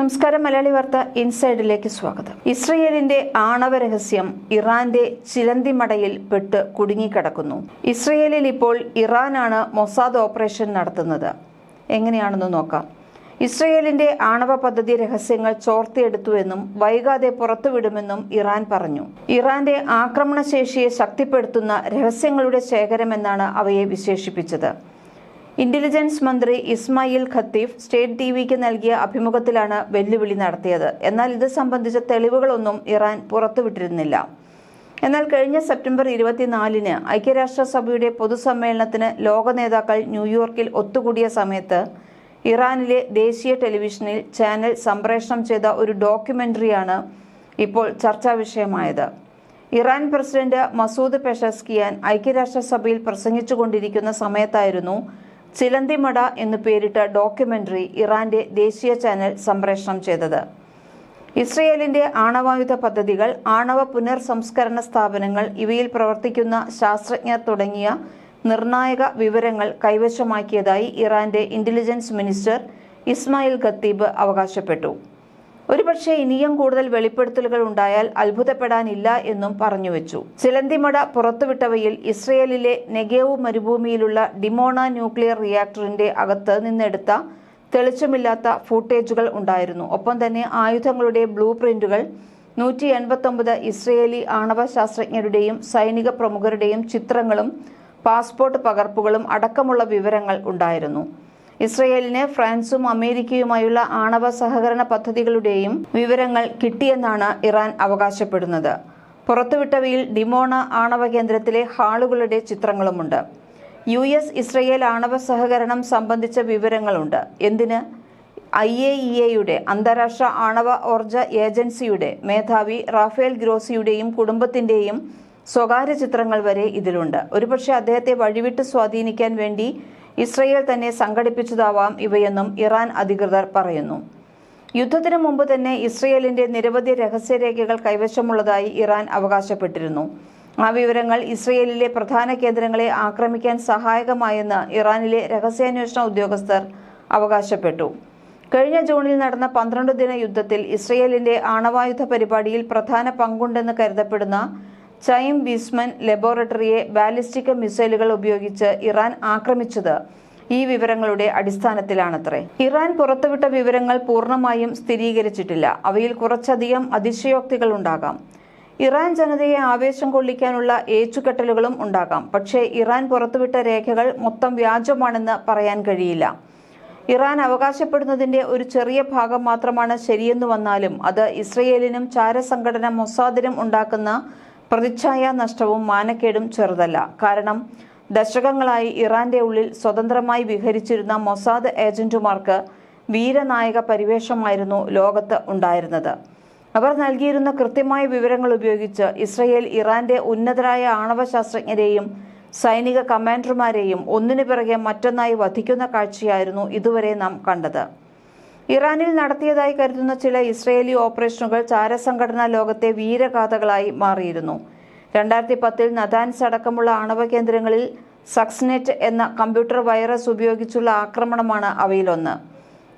നമസ്കാരം മലയാളി വാർത്ത ഇൻസൈഡിലേക്ക് സ്വാഗതം. ഇസ്രയേലിന്റെ ആണവ രഹസ്യം ഇറാന്റെ ചിലന്തിമടയിൽ പെട്ട് കുടുങ്ങിക്കിടക്കുന്നു. ഇസ്രയേലിൽ ഇപ്പോൾ ഇറാനാണ് മൊസാദ് ഓപ്പറേഷൻ നടത്തുന്നത്. എങ്ങനെയാണെന്ന് നോക്കാം. ഇസ്രയേലിന്റെ ആണവ പദ്ധതി രഹസ്യങ്ങൾ ചോർത്തിയെടുത്തുവെന്നും വൈകാതെ പുറത്തുവിടുമെന്നും ഇറാൻ പറഞ്ഞു. ഇറാന്റെ ആക്രമണശേഷിയെ ശക്തിപ്പെടുത്തുന്ന രഹസ്യങ്ങളുടെ ശേഖരമെന്നാണ് അവയെ വിശേഷിപ്പിച്ചത്. ഇന്റലിജൻസ് മന്ത്രി ഇസ്മായിൽ ഖത്തീഫ് സ്റ്റേറ്റ് ടി വിക്ക് നൽകിയ അഭിമുഖത്തിലാണ് വെല്ലുവിളി നടത്തിയത്. എന്നാൽ ഇത് സംബന്ധിച്ച തെളിവുകളൊന്നും ഇറാൻ പുറത്തുവിട്ടിരുന്നില്ല. എന്നാൽ കഴിഞ്ഞ സെപ്റ്റംബർ ഇരുപത്തിനാലിന് ഐക്യരാഷ്ട്രസഭയുടെ പൊതുസമ്മേളനത്തിന് ലോക നേതാക്കൾ ന്യൂയോർക്കിൽ ഒത്തുകൂടിയ സമയത്ത് ഇറാനിലെ ദേശീയ ടെലിവിഷനിൽ ചാനൽ സംപ്രേഷണം ചെയ്ത ഒരു ഡോക്യുമെന്ററിയാണ് ഇപ്പോൾ ചർച്ചാ വിഷയമായത്. ഇറാൻ പ്രസിഡന്റ് മസൂദ് പെഷസ്കിയാൻ ഐക്യരാഷ്ട്രസഭയിൽ പ്രസംഗിച്ചുകൊണ്ടിരിക്കുന്ന സമയത്തായിരുന്നു ചിലന്തിമട എന്നു പേരിട്ട ഡോക്യുമെന്ററി ഇറാന്റെ ദേശീയ ചാനൽ സംപ്രേഷണം ചെയ്തത്. ഇസ്രയേലിന്റെ ആണവായുധ പദ്ധതികൾ ആണവ പുനർസംസ്കരണ സ്ഥാപനങ്ങൾ ഇവയിൽ പ്രവർത്തിക്കുന്ന ശാസ്ത്രജ്ഞർ തുടങ്ങിയ നിർണായക വിവരങ്ങൾ കൈവശമാക്കിയതായി ഇറാന്റെ ഇന്റലിജൻസ് മിനിസ്റ്റർ ഇസ്മായിൽ ഖത്തീബ് അവകാശപ്പെട്ടു. ഒരുപക്ഷെ ഇനിയും കൂടുതൽ വെളിപ്പെടുത്തലുകൾ ഉണ്ടായാൽ അത്ഭുതപ്പെടാനില്ല എന്നും പറഞ്ഞുവെച്ചു ചിലന്തിമട പുറത്തുവിട്ടവയിൽ ഇസ്രയേലിലെ നെഗേവ് മരുഭൂമിയിലുള്ള ഡിമോണ ന്യൂക്ലിയർ റിയാക്ടറിന്റെ അകത്ത് നിന്നെടുത്ത തെളിച്ചമില്ലാത്ത ഫൂട്ടേജുകൾ ഉണ്ടായിരുന്നു. ഒപ്പം തന്നെ ആയുധങ്ങളുടെ ബ്ലൂ പ്രിന്റുകൾ നൂറ്റി എൺപത്തൊമ്പത് ഇസ്രയേലി ആണവ ശാസ്ത്രജ്ഞരുടെയും സൈനിക പ്രമുഖരുടെയും ചിത്രങ്ങളും പാസ്പോർട്ട് പകർപ്പുകളും അടക്കമുള്ള വിവരങ്ങൾ ഉണ്ടായിരുന്നു. ഇസ്രയേലിന് ഫ്രാൻസും അമേരിക്കയുമായുള്ള ആണവ സഹകരണ പദ്ധതികളുടെയും വിവരങ്ങൾ കിട്ടിയെന്നാണ് ഇറാൻ അവകാശപ്പെടുന്നത്. പുറത്തുവിട്ടവയിൽ ഡിമോണ ആണവ കേന്ദ്രത്തിലെ ഹാളുകളുടെ ചിത്രങ്ങളുമുണ്ട്. യു എസ് ഇസ്രയേൽ ആണവ സഹകരണം സംബന്ധിച്ച വിവരങ്ങളുണ്ട്. എന്തിന്? ഐ എ ഇ എയുടെ അന്താരാഷ്ട്ര ആണവ ഊർജ ഏജൻസിയുടെ മേധാവി റാഫേൽ ഗ്രോസിയുടെയും കുടുംബത്തിന്റെയും സ്വകാര്യ ചിത്രങ്ങൾ വരെ ഇതിലുണ്ട്. ഒരുപക്ഷെ അദ്ദേഹത്തെ വഴിവിട്ട് സ്വാധീനിക്കാൻ വേണ്ടി ഇസ്രയേൽ തന്നെ സംഘടിപ്പിച്ചതാവാം ഇവയെന്നും ഇറാൻ അധികൃതർ പറയുന്നു. യുദ്ധത്തിന് മുമ്പ് തന്നെ ഇസ്രയേലിന്റെ നിരവധി രഹസ്യരേഖകൾ കൈവശമുള്ളതായി ഇറാൻ അവകാശപ്പെട്ടിരുന്നു. ആ വിവരങ്ങൾ ഇസ്രയേലിലെ പ്രധാന കേന്ദ്രങ്ങളെ ആക്രമിക്കാൻ സഹായകമായെന്ന് ഇറാനിലെ രഹസ്യാന്വേഷണ ഉദ്യോഗസ്ഥർ അവകാശപ്പെട്ടു. കഴിഞ്ഞ ജൂണിൽ നടന്ന പന്ത്രണ്ട് ദിന യുദ്ധത്തിൽ ഇസ്രയേലിന്റെ ആണവായുധ പരിപാടിയിൽ പ്രധാന പങ്കുണ്ടെന്ന് കരുതപ്പെടുന്ന ചൈം വിസ്മൻ ലബോറട്ടറിയെ ബാലിസ്റ്റിക് മിസൈലുകൾ ഉപയോഗിച്ച് ഇറാൻ ആക്രമിച്ചത്. ഈ വിവരങ്ങളുടെ അടിസ്ഥാനത്തിലാണത്രേ. ഇറാൻ പുറത്തുവിട്ട വിവരങ്ങൾ പൂർണമായും സ്ഥിരീകരിച്ചിട്ടില്ല. അവയിൽ കുറച്ചധികം അതിശയോക്തികൾ ഉണ്ടാകാം. ഇറാൻ ജനതയെ ആവേശം കൊള്ളിക്കാനുള്ള ഏച്ചുകെട്ടലുകളും ഉണ്ടാകാം. പക്ഷേ ഇറാൻ പുറത്തുവിട്ട രേഖകൾ മൊത്തം വ്യാജമാണെന്ന് പറയാൻ കഴിയില്ല. ഇറാൻ അവകാശപ്പെടുന്നതിന്റെ ഒരു ചെറിയ ഭാഗം മാത്രമാണ് ശരിയെന്നു വന്നാലും അത് ഇസ്രയേലിനും ചാരസംഘടന മൊസാദിനും ഉണ്ടാക്കുന്ന പ്രതിച്ഛായ നഷ്ടവും മാനക്കേടും ചെറുതല്ല. കാരണം ദശകങ്ങളായി ഇറാന്റെ ഉള്ളിൽ സ്വതന്ത്രമായി വിഹരിച്ചിരുന്ന മൊസാദ് ഏജന്റുമാർക്ക് വീരനായക പരിവേഷമായിരുന്നു ലോകത്ത് ഉണ്ടായിരുന്നത്. അവർ നൽകിയിരുന്ന കൃത്യമായ വിവരങ്ങൾ ഉപയോഗിച്ച് ഇസ്രയേൽ ഇറാന്റെ ഉന്നതരായ ആണവ ശാസ്ത്രജ്ഞരെയും സൈനിക കമാൻഡർമാരെയും ഒന്നിനു പിറകെ മറ്റൊന്നായി വധിക്കുന്ന കാഴ്ചയായിരുന്നു ഇതുവരെ നാം കണ്ടത്. ഇറാനിൽ നടത്തിയതായി കരുതുന്ന ചില ഇസ്രയേലി ഓപ്പറേഷനുകൾ ചാരസംഘടനാ ലോകത്തെ വീരഗാഥകളായി മാറിയിരുന്നു. രണ്ടായിരത്തി പത്തിൽ നദാൻസ് അടക്കമുള്ള ആണവ കേന്ദ്രങ്ങളിൽ സക്സ്നെറ്റ് എന്ന കമ്പ്യൂട്ടർ വൈറസ് ഉപയോഗിച്ചുള്ള ആക്രമണമാണ് അവയിലൊന്ന്.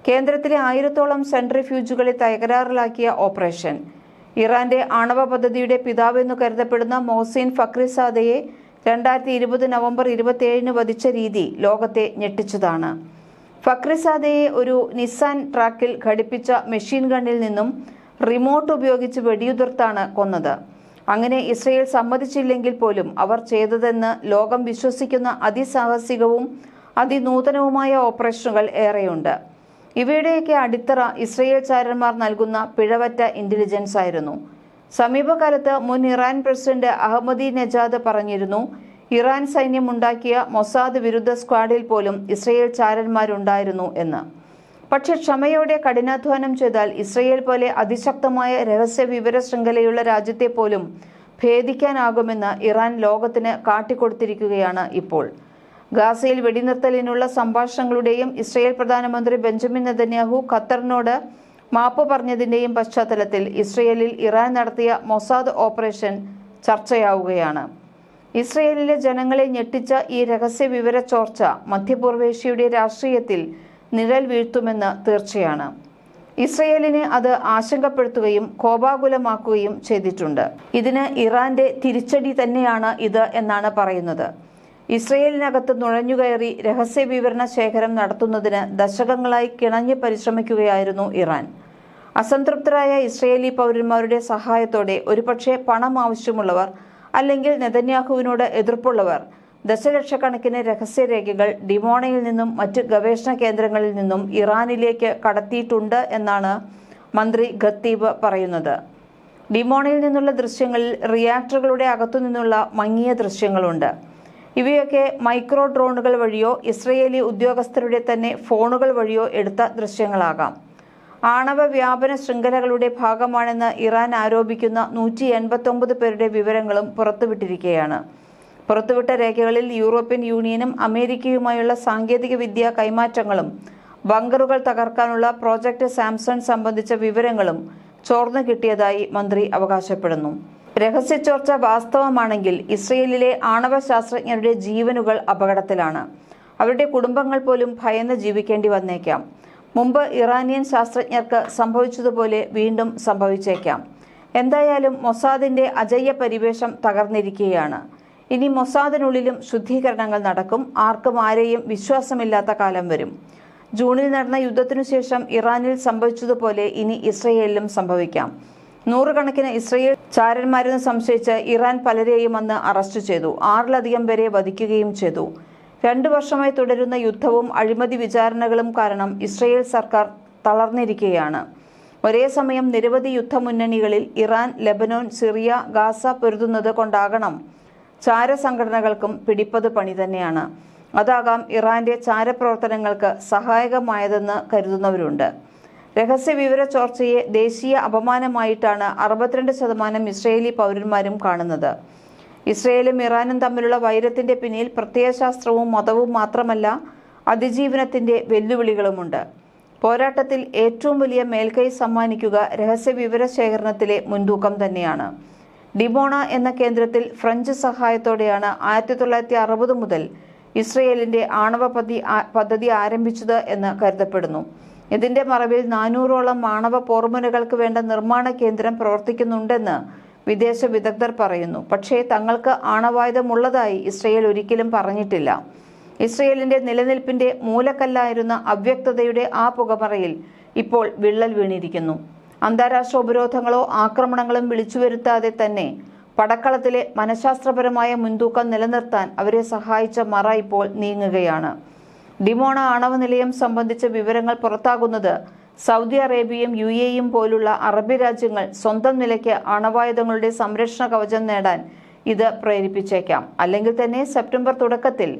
കേന്ദ്രത്തിലെ ആയിരത്തോളം സെൻട്രിഫ്യൂജുകളെ തകരാറിലാക്കിയ ഓപ്പറേഷൻ. ഇറാന്റെ ആണവ പദ്ധതിയുടെ പിതാവെന്നു കരുതപ്പെടുന്ന മോസീൻ ഫക്രിസാദയെ രണ്ടായിരത്തി ഇരുപത് നവംബർ ഇരുപത്തിയേഴിന് വധിച്ച രീതി ലോകത്തെ ഞെട്ടിച്ചതാണ്. ഫക്രിസാദയെ ഒരു നിസാൻ ട്രാക്കിൽ ഘടിപ്പിച്ച മെഷീൻ ഗണ്ണിൽ നിന്നും റിമോട്ട് ഉപയോഗിച്ച് വെടിയുതിർത്താണ് കൊന്നത്. അങ്ങനെ ഇസ്രയേൽ സമ്മതിച്ചില്ലെങ്കിൽ പോലും അവർ ചെയ്തതെന്ന് ലോകം വിശ്വസിക്കുന്ന അതിസാഹസികവും അതിനൂതനവുമായ ഓപ്പറേഷനുകൾ ഏറെയുണ്ട്. ഇവയുടെയൊക്കെ അടിത്തറ ഇസ്രയേൽ ചാരന്മാർ നൽകുന്ന പിഴവറ്റ ഇന്റലിജൻസ് ആയിരുന്നു. സമീപകാലത്ത് മുൻ ഇറാൻ പ്രസിഡന്റ് അഹമ്മദി നജാദ് പറഞ്ഞിരുന്നു ഇറാൻ സൈന്യം ഉണ്ടാക്കിയ മൊസാദ് വിരുദ്ധ സ്ക്വാഡിൽ പോലും ഇസ്രയേൽ ചാരന്മാരുണ്ടായിരുന്നു എന്ന്. പക്ഷെ ക്ഷമയോടെ കഠിനാധ്വാനം ചെയ്താൽ ഇസ്രയേൽ പോലെ അതിശക്തമായ രഹസ്യ വിവര ശൃംഖലയുള്ള രാജ്യത്തെ പോലും ഭേദിക്കാനാകുമെന്ന് ഇറാൻ ലോകത്തിന് കാട്ടിക്കൊടുത്തിരിക്കുകയാണ് ഇപ്പോൾ. ഗാസയിൽ വെടിനിർത്തലിനുള്ള സംഭാഷണങ്ങളുടെയും ഇസ്രയേൽ പ്രധാനമന്ത്രി ബെഞ്ചമിൻ നെതന്യാഹു ഖത്തറിനോട് മാപ്പ് പറഞ്ഞതിന്റെയും പശ്ചാത്തലത്തിൽ ഇസ്രയേലിൽ ഇറാൻ നടത്തിയ മൊസാദ് ഓപ്പറേഷൻ ചർച്ചയാവുകയാണ്. ഇസ്രയേലിലെ ജനങ്ങളെ ഞെട്ടിച്ച ഈ രഹസ്യ വിവര ചോർച്ച മധ്യപൂർവേഷ്യയുടെ രാഷ്ട്രീയത്തിൽ നിഴൽ വീഴ്ത്തുമെന്ന് തീർച്ചയാണ്. ഇസ്രയേലിനെ അത് ആശങ്കപ്പെടുത്തുകയും കോപാകുലമാക്കുകയും ചെയ്തിട്ടുണ്ട്. ഇതിന് ഇറാന്റെ തിരിച്ചടി തന്നെയാണ് ഇത് എന്നാണ് പറയുന്നത്. ഇസ്രയേലിനകത്ത് നുഴഞ്ഞുകയറി രഹസ്യ വിവരണ ശേഖരം നടത്തുന്നതിന് ദശകങ്ങളായി കിണഞ്ഞ് പരിശ്രമിക്കുകയായിരുന്നു ഇറാൻ. അസംതൃപ്തരായ ഇസ്രയേലി പൗരന്മാരുടെ സഹായത്തോടെ ഒരുപക്ഷെ പണം ആവശ്യമുള്ളവർ അല്ലെങ്കിൽ നെതന്യാഹുവിനോട് എതിർപ്പുള്ളവർ. ദശലക്ഷക്കണക്കിന് രഹസ്യരേഖകൾ ഡിമോണയിൽ നിന്നും മറ്റ് ഗവേഷണ കേന്ദ്രങ്ങളിൽ നിന്നും ഇറാനിലേക്ക് കടത്തിയിട്ടുണ്ട് എന്നാണ് മന്ത്രി ഖത്തീബ് പറയുന്നത്. ഡിമോണയിൽ നിന്നുള്ള ദൃശ്യങ്ങളിൽ റിയാക്ടറുകളുടെ അകത്തുനിന്നുള്ള മങ്ങിയ ദൃശ്യങ്ങളുണ്ട്. ഇവയൊക്കെ മൈക്രോ ഡ്രോണുകൾ വഴിയോ ഇസ്രയേലി ഉദ്യോഗസ്ഥരുടെ തന്നെ ഫോണുകൾ വഴിയോ എടുത്ത ദൃശ്യങ്ങളാകാം. ആണവ വ്യാപന ശൃംഖലകളുടെ ഭാഗമാണെന്ന് ഇറാൻ ആരോപിക്കുന്ന നൂറ്റി എൺപത്തൊമ്പത് പേരുടെ വിവരങ്ങളും പുറത്തുവിട്ടിരിക്കുകയാണ് പുറത്തുവിട്ട രേഖകളിൽ യൂറോപ്യൻ യൂണിയനും അമേരിക്കയുമായുള്ള സാങ്കേതിക വിദ്യാ കൈമാറ്റങ്ങളും ബങ്കറുകൾ തകർക്കാനുള്ള പ്രോജക്റ്റ് സാംസൺ സംബന്ധിച്ച വിവരങ്ങളും ചോർന്നു കിട്ടിയതായി മന്ത്രി അവകാശപ്പെടുന്നു. രഹസ്യ ചോർച്ച വാസ്തവമാണെങ്കിൽ ഇസ്രയേലിലെ ആണവ ശാസ്ത്രജ്ഞരുടെ ജീവനുകൾ അപകടത്തിലാണ്. അവരുടെ കുടുംബങ്ങൾ പോലും ഭയന്ന് ജീവിക്കേണ്ടി വന്നേക്കാം. മുമ്പ് ഇറാനിയൻ ശാസ്ത്രജ്ഞർക്ക് സംഭവിച്ചതുപോലെ വീണ്ടും സംഭവിച്ചേക്കാം. എന്തായാലും മൊസാദിന്റെ അജയ്യ പരിവേഷം തകർന്നിരിക്കുകയാണ്. ഇനി മൊസാദിനുള്ളിലും ശുദ്ധീകരണങ്ങൾ നടക്കും. ആർക്കും ആരെയും വിശ്വാസമില്ലാത്ത കാലം വരും. ജൂണിൽ നടന്ന യുദ്ധത്തിനു ശേഷം ഇറാനിൽ സംഭവിച്ചതുപോലെ ഇനി ഇസ്രയേലിലും സംഭവിക്കാം. നൂറുകണക്കിന് ഇസ്രയേൽ ചാരന്മാരെന്ന് സംശയിച്ച് ഇറാൻ പലരെയും അന്ന് അറസ്റ്റ് ചെയ്തു. ആറിലധികം പേരെ വധിക്കുകയും ചെയ്തു. രണ്ടു വർഷമായി തുടരുന്ന യുദ്ധവും അഴിമതി വിചാരണകളും കാരണം ഇസ്രയേൽ സർക്കാർ തളർന്നിരിക്കുകയാണ്. ഒരേ സമയം നിരവധി യുദ്ധമുന്നണികളിൽ ഇറാൻ ലെബനോൻ സിറിയ ഗാസ പൊരുതുന്നത് കൊണ്ടാകണം. ചാരസംഘടനകൾക്കും പിടിപ്പത് പണി തന്നെയാണ്. അതാകാം ഇറാന്റെ ചാരപ്രവർത്തനങ്ങൾക്ക് സഹായകമായതെന്ന് കരുതുന്നവരുണ്ട്. രഹസ്യ വിവര ചോർച്ചയെ ദേശീയ അപമാനമായിട്ടാണ് അറുപത്തിരണ്ട് ശതമാനം ഇസ്രയേലി പൗരന്മാരും കാണുന്നത്. ഇസ്രയേലും ഇറാനും തമ്മിലുള്ള വൈരത്തിന്റെ പിന്നിൽ പ്രത്യയശാസ്ത്രവും മതവും മാത്രമല്ല അതിജീവനത്തിന്റെ വെല്ലുവിളികളുമുണ്ട്. പോരാട്ടത്തിൽ ഏറ്റവും വലിയ മേൽക്കൈ സമ്മാനിക്കുക രഹസ്യ വിവര ശേഖരണത്തിലെ മുൻതൂക്കം തന്നെയാണ്. ഡിബോണ എന്ന കേന്ദ്രത്തിൽ ഫ്രഞ്ച് സഹായത്തോടെയാണ് ആയിരത്തി തൊള്ളായിരത്തി അറുപത് മുതൽ ഇസ്രയേലിന്റെ ആണവ പദ്ധതി പദ്ധതി ആരംഭിച്ചത് എന്ന് കരുതപ്പെടുന്നു. ഇതിന്റെ മറവിൽ നാനൂറോളം ആണവ പോർമുനകൾക്ക് വേണ്ട നിർമ്മാണ കേന്ദ്രം പ്രവർത്തിക്കുന്നുണ്ടെന്ന് വിദേശ വിദഗ്ധർ പറയുന്നു. പക്ഷേ തങ്ങൾക്ക് ആണവായുധമുള്ളതായി ഇസ്രയേൽ ഒരിക്കലും പറഞ്ഞിട്ടില്ല. ഇസ്രയേലിന്റെ നിലനിൽപ്പിന്റെ മൂലക്കല്ലായിരുന്ന അവ്യക്തതയുടെ ആ പുകമറയിൽ ഇപ്പോൾ വിള്ളൽ വീണിരിക്കുന്നു. അന്താരാഷ്ട്ര ഉപരോധങ്ങളോ ആക്രമണങ്ങളും വിളിച്ചു വരുത്താതെ തന്നെ പടക്കളത്തിലെ മനഃശാസ്ത്രപരമായ മുൻതൂക്കം നിലനിർത്താൻ അവരെ സഹായിച്ച മറ ഇപ്പോൾ നീങ്ങുകയാണ്. ഡിമോണ ആണവ നിലയം സംബന്ധിച്ച വിവരങ്ങൾ പുറത്താകുന്നത് സൗദി അറേബ്യയും യു എയും പോലുള്ള അറബ് രാജ്യങ്ങൾ സ്വന്തം നിലയ്ക്ക് അണവായുധങ്ങളുടെ സംരക്ഷണ കവചം നേടാൻ ഇത് പ്രേരിപ്പിച്ചേക്കാം. അല്ലെങ്കിൽ തന്നെ സെപ്റ്റംബർ തുടക്കത്തിൽ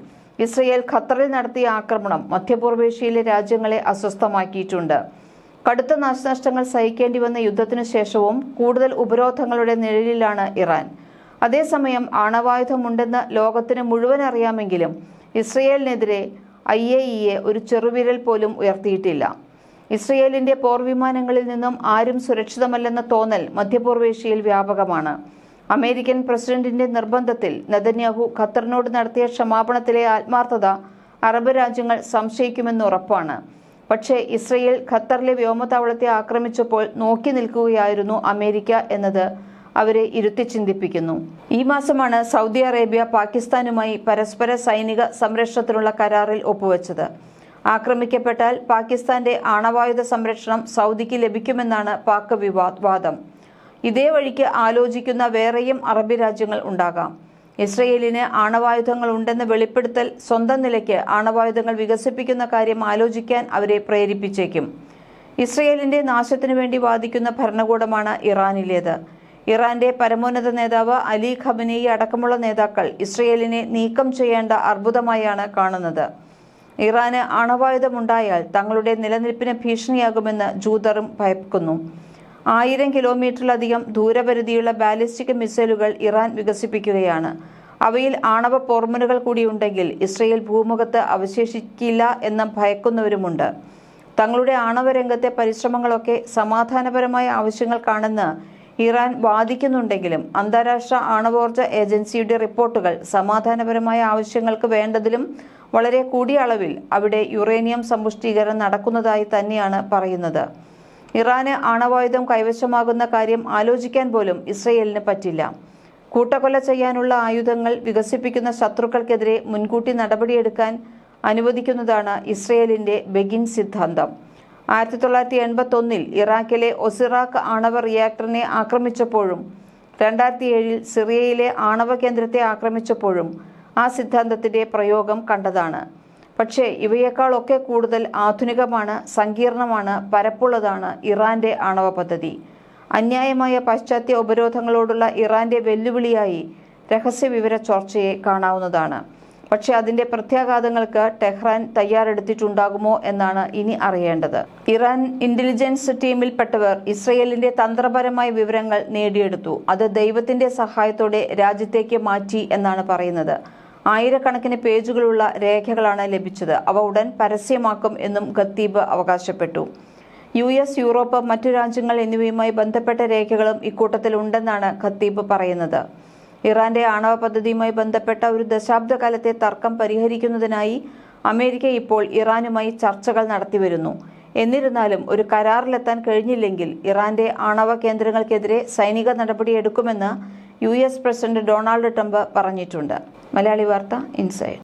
ഇസ്രയേൽ ഖത്തറിൽ നടത്തിയ ആക്രമണം മധ്യപൂർവേഷ്യയിലെ രാജ്യങ്ങളെ അസ്വസ്ഥമാക്കിയിട്ടുണ്ട്. കടുത്ത നാശനഷ്ടങ്ങൾ സഹിക്കേണ്ടി വന്ന യുദ്ധത്തിനു ശേഷവും കൂടുതൽ ഉപരോധങ്ങളുടെ നിഴലിലാണ് ഇറാൻ. അതേസമയം ആണവായുധമുണ്ടെന്ന് ലോകത്തിന് മുഴുവൻ അറിയാമെങ്കിലും ഇസ്രയേലിനെതിരെ ഐ എ ഇയെ ഒരു ചെറുവിരൽ പോലും ഉയർത്തിയിട്ടില്ല. ഇസ്രയേലിന്റെ പോർവിമാനങ്ങളിൽ നിന്നും ആരും സുരക്ഷിതമല്ലെന്ന തോന്നൽ മധ്യപൂർവേഷ്യയിൽ വ്യാപകമാണ്. അമേരിക്കൻ പ്രസിഡന്റിന്റെ നിർബന്ധത്തിൽ നെതന്യാഹു ഖത്തറിനോട് നടത്തിയ ക്ഷമാപണത്തിലെ ആത്മാർത്ഥത അറബ് രാജ്യങ്ങൾ സംശയിക്കുമെന്ന് ഉറപ്പാണ്. പക്ഷേ ഇസ്രയേൽ ഖത്തറിലെ വ്യോമതാവളത്തെ ആക്രമിച്ചപ്പോൾ നോക്കി നിൽക്കുകയായിരുന്നു അമേരിക്ക എന്നത് അവരെ ഇരുത്തി ചിന്തിപ്പിക്കുന്നു. ഈ മാസമാണ് സൗദി അറേബ്യ പാകിസ്ഥാനുമായി പരസ്പര സൈനിക സംരക്ഷണത്തിനുള്ള കരാറിൽ ഒപ്പുവെച്ചത്. ആക്രമിക്കപ്പെട്ടാൽ പാകിസ്ഥാന്റെ ആണവായുധ സംരക്ഷണം സൗദിക്ക് ലഭിക്കുമെന്നാണ് പാക് വിവാദം ഇതേ വഴിക്ക് ആലോചിക്കുന്ന വേറെയും അറബ് രാജ്യങ്ങൾ ഉണ്ടാകാം. ഇസ്രയേലിന് ആണവായുധങ്ങൾ ഉണ്ടെന്ന് വെളിപ്പെടുത്തൽ സ്വന്തം നിലയ്ക്ക് ആണവായുധങ്ങൾ വികസിപ്പിക്കുന്ന കാര്യം ആലോചിക്കാൻ അവരെ പ്രേരിപ്പിച്ചേക്കും. ഇസ്രയേലിന്റെ നാശത്തിനു വേണ്ടി വാദിക്കുന്ന ഭരണകൂടമാണ് ഇറാനിലേത്. ഇറാന്റെ പരമോന്നത നേതാവ് അലി ഖബനേയി അടക്കമുള്ള നേതാക്കൾ ഇസ്രയേലിനെ നീക്കം ചെയ്യേണ്ട അർബുദമായാണ് കാണുന്നത്. ഇറാന് അണവായുധമുണ്ടായാൽ തങ്ങളുടെ നിലനിൽപ്പിന് ഭീഷണിയാകുമെന്ന് ജൂതറും ഭയക്കുന്നു. ആയിരം കിലോമീറ്ററിലധികം ദൂരപരിധിയുള്ള ബാലിസ്റ്റിക് മിസൈലുകൾ ഇറാൻ വികസിപ്പിക്കുകയാണ്. അവയിൽ ആണവ പോർമുനകൾ കൂടിയുണ്ടെങ്കിൽ ഇസ്രയേൽ ഭൂമുഖത്ത് അവശേഷിക്കില്ല എന്ന് ഭയക്കുന്നവരുമുണ്ട്. തങ്ങളുടെ ആണവ രംഗത്തെ പരിശ്രമങ്ങളൊക്കെ സമാധാനപരമായ ആവശ്യങ്ങൾക്കാണെന്ന് ഇറാൻ വാദിക്കുന്നുണ്ടെങ്കിലും അന്താരാഷ്ട്ര ആണവോർജ ഏജൻസിയുടെ റിപ്പോർട്ടുകൾ സമാധാനപരമായ ആവശ്യങ്ങൾക്ക് വേണ്ടതിലും വളരെ കൂടിയ അളവിൽ അവിടെ യുറേനിയം സമ്പുഷ്ടീകരണം നടക്കുന്നതായി തന്നെയാണ് പറയുന്നത്. ഇറാന് ആണവായുധം കൈവശമാകുന്ന കാര്യം ആലോചിക്കാൻ പോലും ഇസ്രയേലിന് പറ്റില്ല. കൂട്ടക്കൊല ചെയ്യാനുള്ള ആയുധങ്ങൾ വികസിപ്പിക്കുന്ന ശത്രുക്കൾക്കെതിരെ മുൻകൂട്ടി നടപടിയെടുക്കാൻ അനുവദിക്കുന്നതാണ് ഇസ്രയേലിന്റെ ബെഗിൻ സിദ്ധാന്തം. ആയിരത്തി തൊള്ളായിരത്തി എൺപത്തി ഒന്നിൽ ഇറാഖിലെ ഒസിറാഖ് ആണവ റിയാക്ടറിനെ ആക്രമിച്ചപ്പോഴും രണ്ടായിരത്തി ഏഴിൽ സിറിയയിലെ ആണവ കേന്ദ്രത്തെ ആക്രമിച്ചപ്പോഴും ആ സിദ്ധാന്തത്തിന്റെ പ്രയോഗം കണ്ടതാണ്. പക്ഷേ ഇവയേക്കാളൊക്കെ കൂടുതൽ ആധുനികമാണ് സങ്കീർണമാണ് പരപ്പുള്ളതാണ് ഇറാന്റെ ആണവ പദ്ധതി. അന്യായമായ പാശ്ചാത്യ ഉപരോധങ്ങളോടുള്ള ഇറാന്റെ വെല്ലുവിളിയായി രഹസ്യവിവര ചോർച്ചയെ കാണാവുന്നതാണ്. പക്ഷേ അതിന്റെ പ്രത്യാഘാതങ്ങൾക്ക് ടെഹ്റാൻ തയ്യാറെടുത്തിട്ടുണ്ടാകുമോ എന്നാണ് ഇനി അറിയേണ്ടത്. ഇറാൻ ഇന്റലിജൻസ് ടീമിൽപ്പെട്ടവർ ഇസ്രയേലിന്റെ തന്ത്രപരമായ വിവരങ്ങൾ നേടിയെടുത്തു. അത് ദൈവത്തിന്റെ സഹായത്തോടെ രാജ്യത്തേക്ക് മാറ്റി എന്നാണ് പറയുന്നത്. ആയിരക്കണക്കിന് പേജുകളുള്ള രേഖകളാണ് ലഭിച്ചത്. അവ ഉടൻ പരസ്യമാക്കും എന്നും ഖത്തീബ് അവകാശപ്പെട്ടു. യു എസ് യൂറോപ്പ് മറ്റു രാജ്യങ്ങൾ എന്നിവയുമായി ബന്ധപ്പെട്ട രേഖകളും ഇക്കൂട്ടത്തിൽ ഉണ്ടെന്നാണ് ഖത്തീബ് പറയുന്നത്. ഇറാന്റെ ആണവ പദ്ധതിയുമായി ബന്ധപ്പെട്ട ഒരു ദശാബ്ദകാലത്തെ തർക്കം പരിഹരിക്കുന്നതിനായി അമേരിക്ക ഇപ്പോൾ ഇറാനുമായി ചർച്ചകൾ നടത്തിവരുന്നു. എന്നിരുന്നാലും ഒരു കരാറിലെത്താൻ കഴിഞ്ഞില്ലെങ്കിൽ ഇറാന്റെ ആണവ കേന്ദ്രങ്ങൾക്കെതിരെ സൈനിക നടപടിയെടുക്കുമെന്ന് U S president Donald Trump പറഞ്ഞിട്ടുണ്ട്. മലയാളി വാർത്ത ഇൻസൈഡ്.